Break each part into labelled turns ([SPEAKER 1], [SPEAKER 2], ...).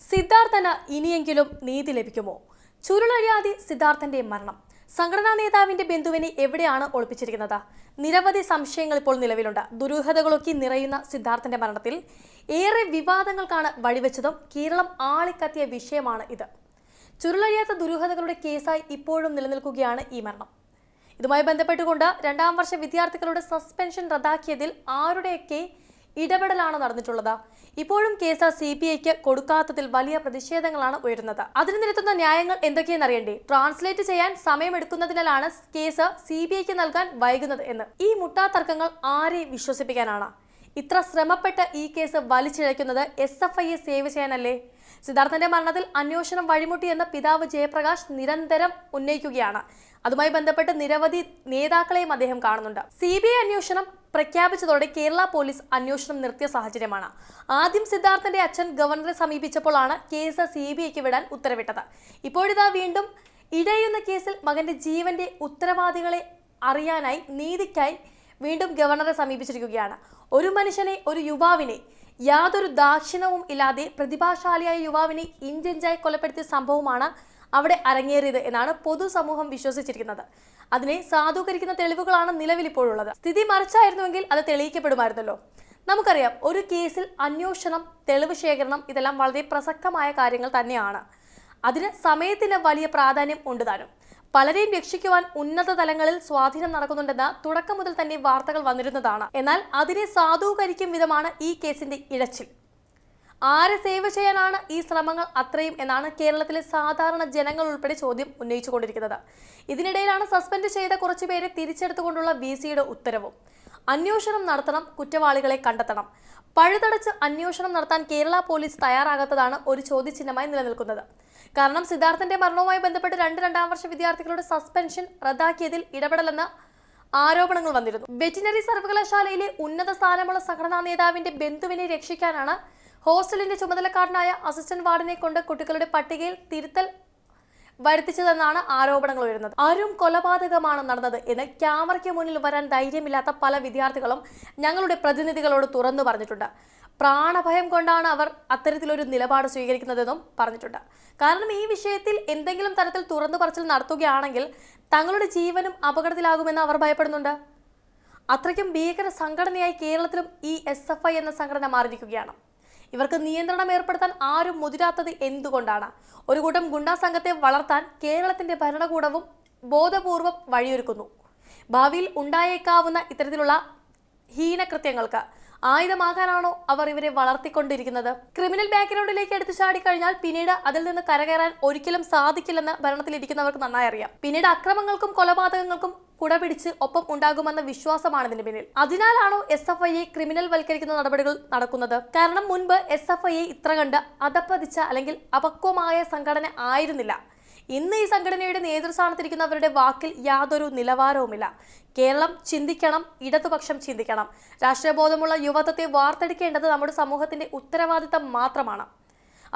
[SPEAKER 1] സിദ്ധാർത്ഥന് ഇനിയെങ്കിലും നീതി ലഭിക്കുമോ? ചുരുളഴിയാതെ സിദ്ധാർത്ഥന്റെ മരണം. സംഘടനാ നേതാവിന്റെ ബന്ധുവിനെ എവിടെയാണ് ഒളിപ്പിച്ചിരിക്കുന്നത്? നിരവധി സംശയങ്ങൾ ഇപ്പോൾ നിലവിലുണ്ട്. ദുരൂഹതകളൊക്കെ നിറയുന്ന സിദ്ധാർത്ഥന്റെ മരണത്തിൽ ഏറെ വിവാദങ്ങൾക്കാണ് വഴിവെച്ചതും കേരളം ആളിക്കത്തിയ വിഷയമാണ് ഇത്. ചുരുളഴിയാത്ത ദുരൂഹതകളുടെ കേസായി ഇപ്പോഴും നിലനിൽക്കുകയാണ് ഈ മരണം. ഇതുമായി ബന്ധപ്പെട്ടുകൊണ്ട് രണ്ടാം വർഷ വിദ്യാർത്ഥികളുടെ സസ്പെൻഷൻ റദ്ദാക്കിയതിൽ ആരുടെയൊക്കെ ഇടപെടലാണ് നടന്നിട്ടുള്ളത്. ഇപ്പോഴും കേസ് സി ബി ഐക്ക് കൊടുക്കാത്തതിൽ വലിയ പ്രതിഷേധങ്ങളാണ് ഉയരുന്നത്. അതിന് നിരത്തുന്ന ന്യായങ്ങൾ എന്തൊക്കെയെന്ന് അറിയണ്ടേ? ട്രാൻസ്ലേറ്റ് ചെയ്യാൻ സമയമെടുക്കുന്നതിനാലാണ് കേസ് സി ബി ഐക്ക് നൽകാൻ വൈകുന്നത് എന്ന്. ഈ മുട്ടാതർക്കങ്ങൾ ആരെ വിശ്വസിപ്പിക്കാനാണ്? ഇത്ര ശ്രമപ്പെട്ട് ഈ കേസ് വലിച്ചിഴയ്ക്കുന്നത് എസ് എഫ് ഐയെ സേവ് ചെയ്യാനല്ലേ? സിദ്ധാർത്ഥന്റെ മരണത്തിൽ അന്വേഷണം വഴിമുട്ടിയെന്ന് പിതാവ് ജയപ്രകാശ് നിരന്തരം ഉന്നയിക്കുകയാണ്. അതുമായി ബന്ധപ്പെട്ട് നിരവധി നേതാക്കളെയും അദ്ദേഹം കാണുന്നുണ്ട്. സി ബി ഐ അന്വേഷണം പ്രഖ്യാപിച്ചതോടെ കേരള പോലീസ് അന്വേഷണം നിർത്തിയ സാഹചര്യമാണ്. ആദ്യം സിദ്ധാർത്ഥന്റെ അച്ഛൻ ഗവർണറെ സമീപിച്ചപ്പോഴാണ് കേസ് സി ബി ഐക്ക് വിടാൻ ഉത്തരവിട്ടത്. ഇപ്പോഴിതാ വീണ്ടും ഇടയുന്ന കേസിൽ മകന്റെ ജീവന്റെ ഉത്തരവാദികളെ അറിയാനായി നീതിക്കായി വീണ്ടും ഗവർണറെ സമീപിച്ചിരിക്കുകയാണ്. ഒരു മനുഷ്യനെ ഒരു യുവാവിനെ യാതൊരു ദാക്ഷിണവും ഇല്ലാതെ പ്രതിഭാശാലിയായ യുവാവിനെ ഇഞ്ചിഞ്ചായി കൊലപ്പെടുത്തിയ സംഭവമാണ് അവിടെ അരങ്ങേറിയത് എന്നാണ് പൊതുസമൂഹം വിശ്വസിച്ചിരിക്കുന്നത്. അതിനെ സാധൂകരിക്കുന്ന തെളിവുകളാണ് നിലവിലിപ്പോഴുള്ളത് സ്ഥിതി മറിച്ചായിരുന്നുവെങ്കിൽ അത് തെളിയിക്കപ്പെടുമായിരുന്നല്ലോ. നമുക്കറിയാം ഒരു കേസിൽ അന്വേഷണം തെളിവ് ശേഖരണം ഇതെല്ലാം വളരെ പ്രസക്തമായ കാര്യങ്ങൾ തന്നെയാണ്. അതിന് സമയത്തിന് വലിയ പ്രാധാന്യം ഉണ്ട് താനും. പലരെയും രക്ഷിക്കുവാൻ ഉന്നത തലങ്ങളിൽ സ്വാധീനം നടക്കുന്നുണ്ടെന്ന് തുടക്കം മുതൽ തന്നെ വാർത്തകൾ വന്നിരുന്നതാണ്. എന്നാൽ അതിനെ സാധൂകരിക്കും വിധമാണ് ഈ കേസിന്റെ ഇഴച്ചിൽ ആരെ സേവ് ചെയ്യാനാണ് ഈ ശ്രമങ്ങൾ അത്രയും എന്നാണ് കേരളത്തിലെ സാധാരണ ജനങ്ങൾ ഉൾപ്പെടെ ചോദ്യം ഉന്നയിച്ചുകൊണ്ടിരിക്കുന്നത്. ഇതിനിടയിലാണ് സസ്പെൻഡ് ചെയ്ത കുറച്ചുപേരെ തിരിച്ചെടുത്തുകൊണ്ടുള്ള വി സിയുടെ ഉത്തരവും. അന്വേഷണം നടത്തണം കുറ്റവാളികളെ കണ്ടെത്തണം. പഴുതടച്ച് അന്വേഷണം നടത്താൻ കേരള പോലീസ് തയ്യാറാകാത്തതാണ് ഒരു ചോദ്യചിഹ്നമായി നിലനിൽക്കുന്നത്. കാരണം സിദ്ധാർത്ഥന്റെ മരണവുമായി ബന്ധപ്പെട്ട് രണ്ട് രണ്ടാം വർഷ വിദ്യാർത്ഥികളുടെ സസ്പെൻഷൻ റദ്ദാക്കിയതിൽ ഇടപെടലെന്ന് ആരോപണങ്ങൾ വന്നിരുന്നു. വെറ്റിനറി സർവകലാശാലയിലെ ഉന്നത സ്ഥാനമുള്ള സംഘടനാ നേതാവിന്റെ ബന്ധുവിനെ രക്ഷിക്കാനാണ് ഹോസ്റ്റലിന്റെ ചുമതലക്കാരനായ അസിസ്റ്റന്റ് വാർഡിനെ കൊണ്ട് കുട്ടികളുടെ പട്ടികയിൽ തിരുത്തൽ വരുത്തിച്ചതെന്നാണ് ആരോപണങ്ങൾ ഉയരുന്നത്. ആരും കൊലപാതകമാണ് നടന്നത് എന്ന് ക്യാമറയ്ക്ക് മുന്നിൽ വരാൻ ധൈര്യമില്ലാത്ത പല വിദ്യാർത്ഥികളും ഞങ്ങളുടെ പ്രതിനിധികളോട് തുറന്നു പറഞ്ഞിട്ടുണ്ട്. പ്രാണഭയം കൊണ്ടാണ് അവർ അത്തരത്തിലൊരു നിലപാട് സ്വീകരിക്കുന്നതെന്നും പറഞ്ഞിട്ടുണ്ട്. കാരണം ഈ വിഷയത്തിൽ എന്തെങ്കിലും തരത്തിൽ തുറന്നു പറച്ചിൽ നടത്തുകയാണെങ്കിൽ തങ്ങളുടെ ജീവനും അപകടത്തിലാകുമെന്ന് അവർ ഭയപ്പെടുന്നുണ്ട്. അത്രയ്ക്കും ഭീകര സംഘടനയായി കേരളത്തിലും ഈ എസ് എന്ന സംഘടന മാറിയിരിക്കുകയാണ്. ഇവർക്ക് നിയന്ത്രണം ഏർപ്പെടുത്താൻ ആരും മുതിരാത്തത് എന്തുകൊണ്ടാണ്? ഒരു കൂട്ടം ഗുണ്ടാ സംഘത്തെ വളർത്താൻ കേരളത്തിന്റെ ഭരണകൂടവും ബോധപൂർവം വഴിയൊരുക്കുന്നു. ഭാവിയിൽ ഉണ്ടായേക്കാവുന്ന ഇത്തരത്തിലുള്ള ഹീനകൃത്യങ്ങൾക്ക് ആയുധമാകാനാണോ അവർ ഇവരെ വളർത്തിക്കൊണ്ടിരിക്കുന്നത്? ക്രിമിനൽ ബാക്ക്ഗ്രൗണ്ടിലേക്ക് എടുത്തു ചാടിക്കഴിഞ്ഞാൽ പിന്നീട് അതിൽ നിന്ന് കരകയറാൻ ഒരിക്കലും സാധിക്കില്ലെന്ന് ഭരണത്തിലിരിക്കുന്നവർക്ക് നന്നായി അറിയാം. പിന്നീട് അക്രമങ്ങൾക്കും കൊലപാതകങ്ങൾക്കും കുടപിടിച്ച് ഒപ്പം ഉണ്ടാകുമെന്ന വിശ്വാസമാണ് ഇതിന് പിന്നിൽ. അതിനാലാണോ എസ് എഫ് ഐയെ ക്രിമിനൽ വൽക്കരിക്കുന്ന നടപടികൾ നടക്കുന്നത്? കാരണം മുൻപ് എസ് എഫ് ഐയെ ഇത്ര കണ്ട് അതപ്പതിച്ച അല്ലെങ്കിൽ അപക്വമായ സംഘടന ആയിരുന്നില്ല. ഇന്ന് ഈ സംഘടനയുടെ നേതൃസ്ഥാനത്തിരിക്കുന്നവരുടെ വാക്കിൽ യാതൊരു നിലവാരവുമില്ല. കേരളം ചിന്തിക്കണം ഇടതുപക്ഷം ചിന്തിക്കണം. രാഷ്ട്രീയബോധമുള്ള യുവത്വത്തെ വാർത്തെടുക്കേണ്ടത് നമ്മുടെ സമൂഹത്തിന്റെ ഉത്തരവാദിത്തം മാത്രമാണ്.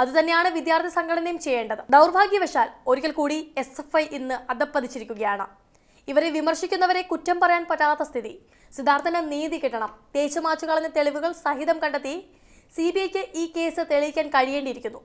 [SPEAKER 1] അതുതന്നെയാണ് വിദ്യാർത്ഥി സംഘടനയും ചെയ്യേണ്ടത്. ദൗർഭാഗ്യവശാൽ ഒരിക്കൽ കൂടി എസ് എഫ് ഐ ഇന്ന് അധപ്പതിച്ചിരിക്കുകയാണ് ഇവരെ വിമർശിക്കുന്നവരെ കുറ്റം പറയാൻ പറ്റാത്ത സ്ഥിതി. സിദ്ധാർത്ഥന് നീതി കിട്ടണം. തേച്ചുമാച്ചു കളഞ്ഞ തെളിവുകൾ സഹിതം കണ്ടെത്തി സി ബി ഐക്ക് ഈ കേസ് തെളിയിക്കാൻ കഴിയേണ്ടിയിരിക്കുന്നു.